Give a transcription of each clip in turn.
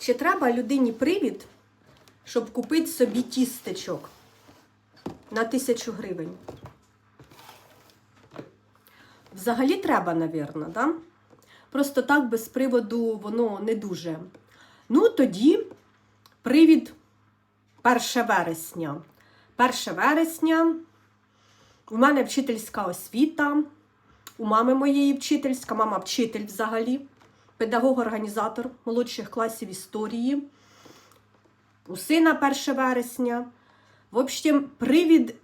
Чи треба людині привід, щоб купити собі тістечок на тисячу гривень? Взагалі треба, навірно, да? Просто так без приводу воно не дуже. Ну, тоді привід 1 вересня. 1 вересня у мене вчительська освіта, у мами моєї вчительська, мама вчитель взагалі, педагог-організатор молодших класів історії. У сина 1 вересня. В общем, привід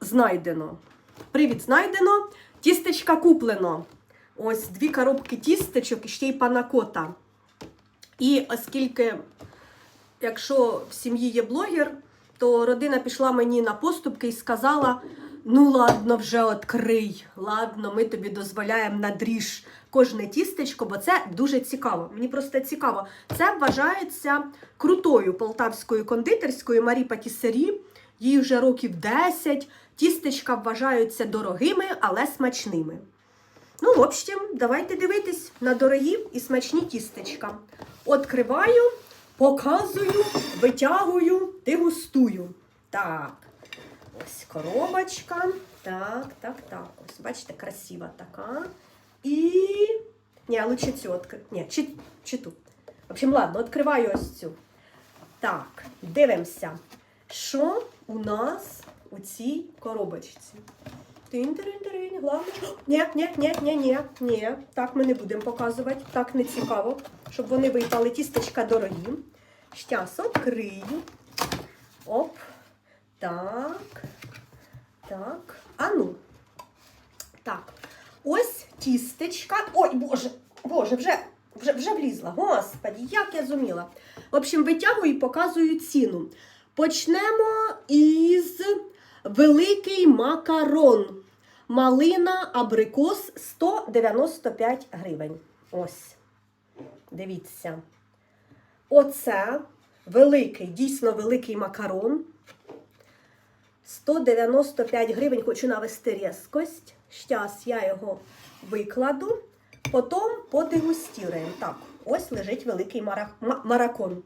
знайдено. Привід знайдено, тістечка куплено. Ось дві коробки тістечок і ще й панакота. І оскільки, якщо в сім'ї є блогер, то родина пішла мені на поступки і сказала: ну ладно, вже відкрий, ладно, ми тобі дозволяємо надріж кожне тістечко, бо це дуже цікаво. Мені просто цікаво. Це вважається крутою полтавською кондитерською Марі Патісері. Їй вже років 10. Тістечка вважаються дорогими, але смачними. Ну, в общем, давайте дивитись на дорогі і смачні тістечка. Откриваю, показую, витягую, дегустую. Так, ось коробочка. Так, так, так. Ось, бачите, красива така. І. Ні, лучше цю відкрити. Ні, чи, чи ту. В общем, ладно, відкриваю ось цю. Так, дивимося, що у нас у цій коробочці. Тин-тирин-тирин, головне. Ні, ні, ні, ні, ні, ні. Так ми не будемо показувати. Так не цікаво, щоб вони випали. Тістечка дорогі. Щас відкрию. Оп. Так. Так. А ну. Так. Ось тістечка. Ой, Боже, Боже, вже, вже, вже влізла. Господі, як я зуміла. В общем, витягую і показую ціну. Почнемо із великий макарон. Малина абрикос 195 гривень. Ось. Дивіться. Оце великий, дійсно великий макарон. 195 гривень хочу навести різкость. Щас я його викладу. Потім подегустіруємо. Так, ось лежить великий мара... маракон.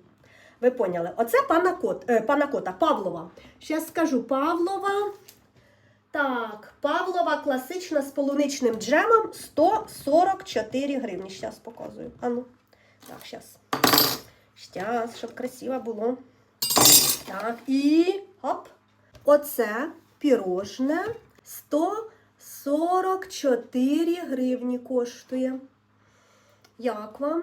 Ви поняли? Оце панакот, е, панакота Павлова. Зараз скажу Павлова. Так, Павлова класична з полуничним джемом 144 гривні. Зараз показую. Ану. Так, зараз. Щас, щоб красиво було. Так, і хоп. Оце пірожне 144 гривні коштує. Як вам?